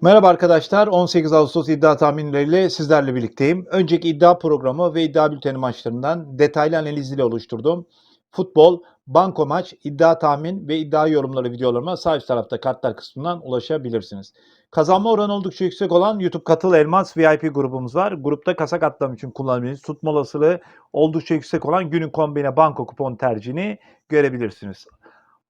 Merhaba arkadaşlar. 18 Ağustos iddia tahminleriyle sizlerle birlikteyim. Önceki iddia programı ve iddia bülteni maçlarından detaylı analiziyle oluşturduğum futbol, banko maç, iddia tahmin ve iddia yorumları videolarıma üst tarafta kartlar kısmından ulaşabilirsiniz. Kazanma oranı oldukça yüksek olan YouTube Katıl Elmas VIP grubumuz var. Grupta kasa katlam için kullanabileceğiniz tutma olasılığı oldukça yüksek olan günün kombine banko kupon tercihini görebilirsiniz.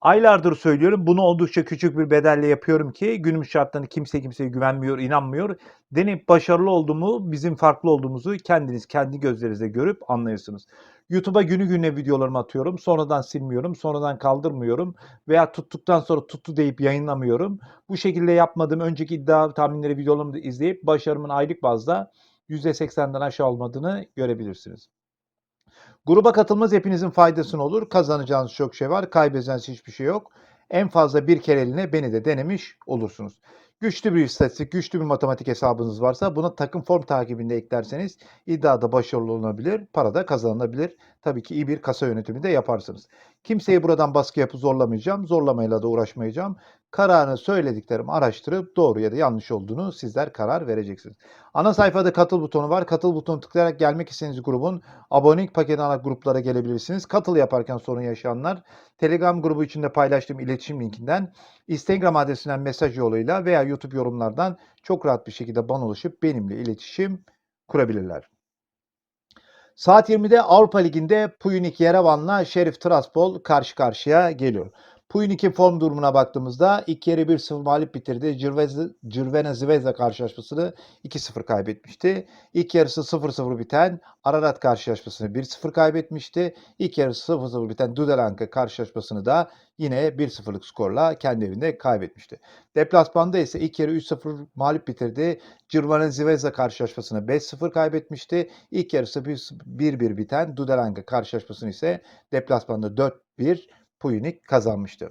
Aylardır söylüyorum. Bunu oldukça küçük bir bedelle yapıyorum ki günümüz şartlarında kimse kimseye güvenmiyor, inanmıyor. Deneyip başarılı olduğumu, bizim farklı olduğumuzu kendiniz kendi gözlerinizle görüp anlayırsınız. YouTube'a günü gününe videolarımı atıyorum. Sonradan silmiyorum, sonradan kaldırmıyorum veya tuttuktan sonra tuttu deyip yayınlamıyorum. Bu şekilde yapmadığım önceki iddia tahminleri videolarımı da izleyip başarımın aylık bazda %80'den aşağı olmadığını görebilirsiniz. Gruba katılmanız hepinizin faydasına olur. Kazanacağınız çok şey var. Kaybedeceğiniz hiçbir şey yok. En fazla bir kereliğine beni de denemiş olursunuz. Güçlü bir istatistik, güçlü bir matematik hesabınız varsa buna takım form takibinde eklerseniz iddiada başarılı olunabilir, para da kazanılabilir. Tabii ki iyi bir kasa yönetimi de yaparsınız. Kimseyi buradan baskı yapıp zorlamayacağım, zorlamayla da uğraşmayacağım. Kararını söylediklerimi araştırıp doğru ya da yanlış olduğunu sizler karar vereceksiniz. Ana sayfada katıl butonu var. Katıl butonu tıklayarak gelmek istediğiniz grubun abonelik paketi ana gruplara gelebilirsiniz. Katıl yaparken sorun yaşayanlar Telegram grubu içinde paylaştığım iletişim linkinden Instagram adresinden mesaj yoluyla veya YouTube yorumlardan çok rahat bir şekilde bana ulaşıp benimle iletişim kurabilirler. Saat 20'de Avrupa Ligi'nde Puyunik Yerevan'la Şerif Tiraspol karşı karşıya geliyor. Puyunik'in form durumuna baktığımızda ilk yarı 1-0 mağlup bitirdi. Cirvena Zvezda karşılaşmasını 2-0 kaybetmişti. İlk yarısı 0-0 biten Ararat karşılaşmasını 1-0 kaybetmişti. İlk yarısı 0-0 biten Dudelanka karşılaşmasını da yine 1-0'lık skorla kendi evinde kaybetmişti. Deplasmanda ise ilk yarı 3-0 mağlup bitirdi. Cirvena Zvezda karşılaşmasını 5-0 kaybetmişti. İlk yarısı 1-1 biten Dudelanka karşılaşmasını ise deplasmanda 4-1 Puyunik kazanmıştı.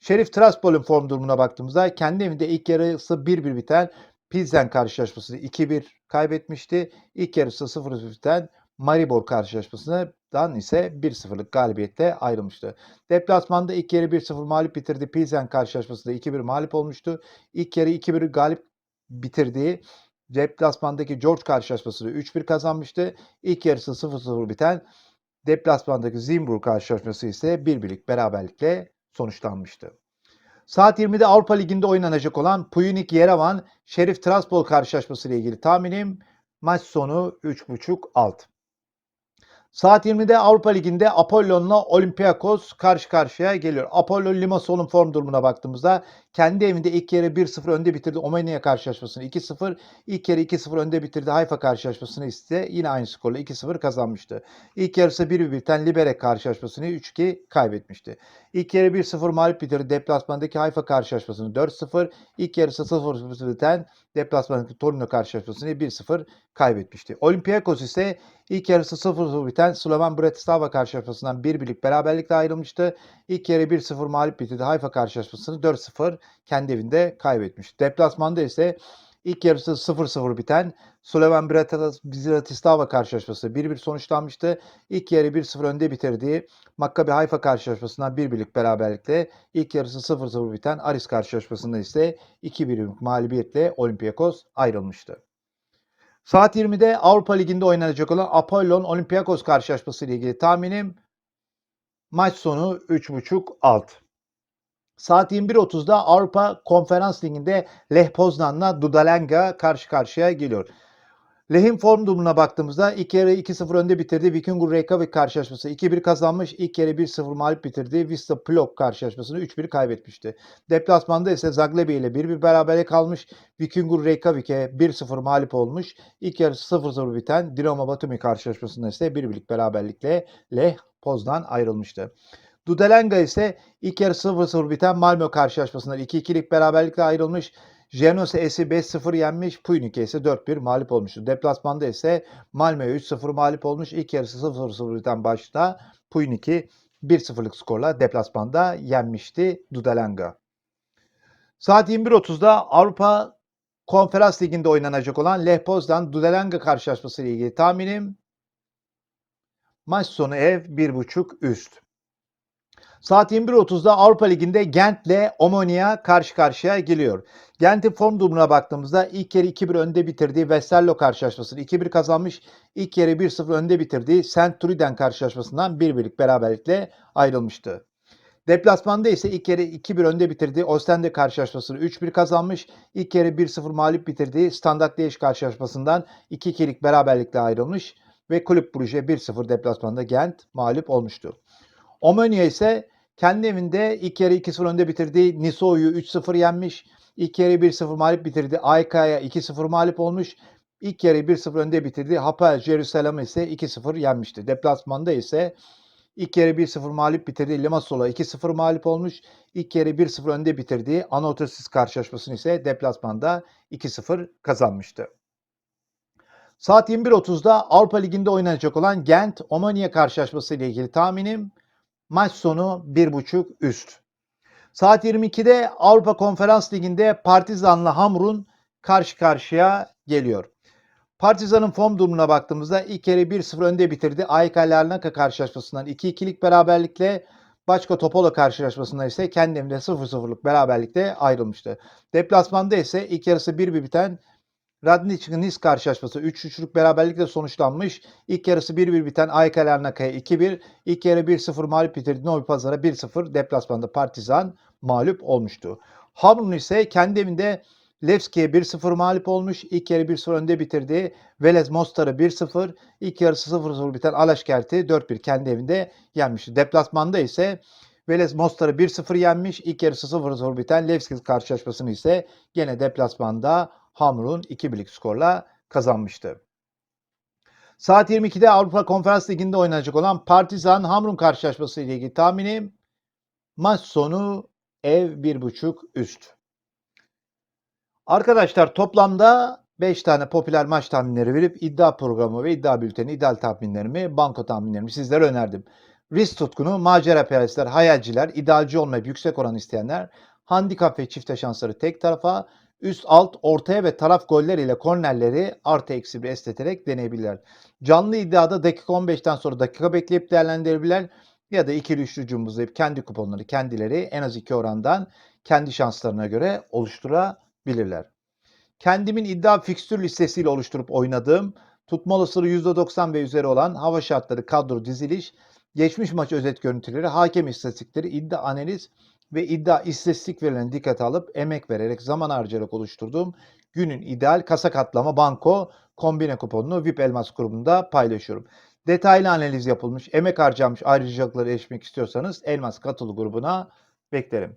Şerif Tiraspol'ün form durumuna baktığımızda kendi evinde ilk yarısı 1-1 biten Pilsen karşılaşmasını 2-1 kaybetmişti. İlk yarısı 0-0 biten Maribor karşılaşmasından ise 1-0'lık galibiyette ayrılmıştı. Deplasmanda ilk yarı 1-0 mağlup bitirdi. Pilsen karşılaşmasında 2-1 mağlup olmuştu. İlk yarı 2-1 galip bitirdiği deplasmandaki George karşılaşmasını 3-1 kazanmıştı. İlk yarısı 0-0 biten Deplasmandaki Zimbur karşılaşması ise bir birlik beraberlikle sonuçlanmıştı. Saat 20'de Avrupa Ligi'nde oynanacak olan Puyunik Yerevan Şerif Tiraspol karşılaşması ile ilgili tahminim maç sonu 3.5 alt. Saat 20'de Avrupa Ligi'nde Apollon'la Olympiakos karşı karşıya geliyor. Apollon Limassol'un form durumuna baktığımızda kendi evinde ilk yarı 1-0 önde bitirdi. Omania karşılaşmasını 2-0, ilk yarı 2-0 önde bitirdi. Hayfa karşılaşmasını ise yine aynı skorla 2-0 kazanmıştı. İlk yarısı 1-1 biten Liberec karşılaşmasını 3-2 kaybetmişti. İlk yarı 1-0 mağlup bitirdi. Deplasmandaki Hayfa karşılaşmasını 4-0, ilk yarısı 0-0 biten deplasmandaki Torino karşılaşmasını 1-0 kaybetmişti. Olympiakos ise ilk yarısı 0-0 biten Slovan Bratislava karşılaşmasından bir birlik beraberlikle ayrılmıştı. İlk yarı 1-0 mağlup bitirdi. Hayfa karşılaşmasını 4-0 kendi evinde kaybetmişti. Deplasmanda ise ilk yarısı 0-0 biten Slovan Bratislava karşılaşması 1-1 sonuçlanmıştı. İlk yarı 1-0 önde bitirdiği Maccabi Hayfa karşılaşmasından bir birlik beraberlikle ilk yarısı 0-0 biten Aris karşılaşmasında ise 2-1 mağlubiyetle Olympiakos ayrılmıştı. Saat 20'de Avrupa Ligi'nde oynanacak olan Apollon Olympiakos karşılaşması ile ilgili tahminim maç sonu 3.5 alt. Saat 21.30'da Avrupa Konferans Ligi'nde Leh Poznan'la Dudalenga karşı karşıya geliyor. Leh'in form durumuna baktığımızda ilk yarı 2-0 önde bitirdi. Vikingur Reykjavik karşılaşması 2-1 kazanmış. İlk yarı 1-0 mağlup bitirdi. Vista Plok karşılaşmasını 3-1 kaybetmişti. Deplasmanda ise Zaglebi ile 1-1 berabere kalmış. Vikingur Reykjavik'e 1-0 mağlup olmuş. İlk yarı 0-0 biten Dinamo Batumi karşılaşmasında ise 1-1'lik beraberlikle Leh Poznan ayrılmıştı. Dudelenga ise ilk yarı 0-0 biten Malmö karşılaşmasından 2-2'lik beraberlikle ayrılmış. Genos'e S'i 5-0 yenmiş. Puynik'e ise 4-1 mağlup olmuştu. Deplasmanda ise Malmö'ye 3-0 mağlup olmuş. İlk yarısı 0-0 biten başta Puynik'i 1-0'lık skorla deplasmanda yenmişti Dudelenga. Saat 21.30'da Avrupa Konferans Ligi'nde oynanacak olan Lech Poznan Dudelenga karşılaşması ile ilgili tahminim maç sonu ev 1.5 üst. Saat 21.30'da Avrupa Ligi'nde Gent'le Omonia karşı karşıya geliyor. Gent'in form durumuna baktığımızda ilk yarı 2-1 önde bitirdiği Westerlo karşılaşmasını 2-1 kazanmış. İlk yarı 1-0 önde bitirdiği Saint Truiden karşılaşmasından 1-1'lik beraberlikle ayrılmıştı. Deplasmanda ise ilk yarı 2-1 önde bitirdiği Ostende karşılaşmasını 3-1 kazanmış. İlk yarı 1-0 mağlup bitirdiği Standard Liège karşılaşmasından 2-2'lik beraberlikle ayrılmış ve Kulüp Brugge 1-0 deplasmanda Gent mağlup olmuştu. Omonia ise kendi evinde ilk yarı 2-0 önde bitirdiği Niso'yu 3-0 yenmiş. İlk yarı 1-0 mağlup bitirdi. AYK'ya 2-0 mağlup olmuş. İlk yarı 1-0 önde bitirdi. Hapoel Jerusalem'i ise 2-0 yenmişti. Deplasmanda ise ilk yarı 1-0 mağlup bitirdiği Limassol'a 2-0 mağlup olmuş. İlk yarı 1-0 önde bitirdiği Anotosis karşılaşmasını ise deplasmanda 2-0 kazanmıştı. Saat 21.30'da Avrupa Ligi'nde oynanacak olan Gent Omonia karşılaşması ile ilgili tahminim maç sonu 1.5 üst. Saat 22'de Avrupa Konferans Ligi'nde Partizan'la Hamrun karşı karşıya geliyor. Partizan'ın form durumuna baktığımızda ilk yarı 1-0 önde bitirdi. AYK Larnaca karşılaşmasından 2-2'lik beraberlikle Başka Topolo karşılaşmasında ise kendi evinde 0-0'lık beraberlikle ayrılmıştı. Deplasmanda ise ilk yarısı 1-1 biten Radnički Nis karşılaşması 3-3'lük beraberlikle sonuçlanmış. İlk yarısı 1-1 biten AYK Larnaca'ya 2-1. İlk yarı 1-0 mağlup bitirdi. Novi Pazar'a 1-0 deplasmanda Partizan mağlup olmuştu. Hamrun ise kendi evinde Levski'ye 1-0 mağlup olmuş. İlk yarı 1-0 önde bitirdi. Velez Mostar'ı 1-0. İlk yarısı 0-0 biten Alaşkert'i 4-1 kendi evinde yenmişti. Deplasmanda ise Velez Mostar'ı 1-0 yenmiş. İlk yarısı 0-0 biten Levski karşılaşmasını ise gene deplasmanda Hamrun 2-1'lik skorla kazanmıştı. Saat 22'de Avrupa Konferans Ligi'nde oynanacak olan Partizan Hamrun karşılaşması ile ilgili tahminim maç sonu ev 1.5 üst. Arkadaşlar toplamda 5 tane popüler maç tahminleri verip iddia programı ve iddia bülteni, ideal tahminlerimi, banko tahminlerimi sizlere önerdim. Risk tutkunu, macera perestler, hayalciler, idealci olmayıp yüksek oran isteyenler, handikap ve çifte şansları tek tarafa, üst alt, ortaya ve taraf goller ile kornerleri artı eksi bir esneterek deneyebilirler. Canlı iddiada dakika 15'ten sonra dakika bekleyip değerlendirebilirler ya da ikili üçlü cımbızlayıp kendi kuponları kendileri en az iki orandan kendi şanslarına göre oluşturabilirler. Kendimin iddia fikstür listesiyle oluşturup oynadığım tutma olasılığı %90 ve üzeri olan hava şartları kadro diziliş, geçmiş maç özet görüntüleri, hakem istatistikleri, iddia analiz ve iddia istatistik verilerini dikkate alıp emek vererek zaman harcayarak oluşturduğum günün ideal kasa katlama banko kombine kuponunu VIP Elmas grubunda paylaşıyorum. Detaylı analiz yapılmış, emek harcanmış ayrıcalıkları erişmek istiyorsanız Elmas katılı grubuna beklerim.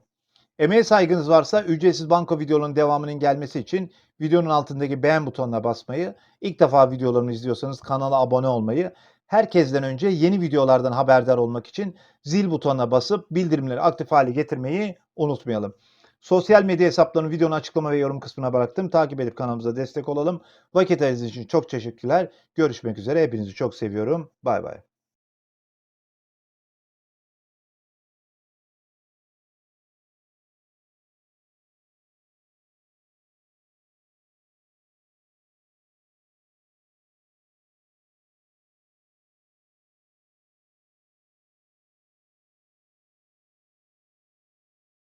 Emeğe saygınız varsa ücretsiz banko videolarının devamının gelmesi için videonun altındaki beğen butonuna basmayı, ilk defa videolarımı izliyorsanız kanala abone olmayı, herkesten önce yeni videolardan haberdar olmak için zil butonuna basıp bildirimleri aktif hale getirmeyi unutmayalım. Sosyal medya hesaplarını videonun açıklama ve yorum kısmına bıraktım. Takip edip kanalımıza destek olalım. Vakit ayırdığınız için çok teşekkürler. Görüşmek üzere. Hepinizi çok seviyorum. Bay bay.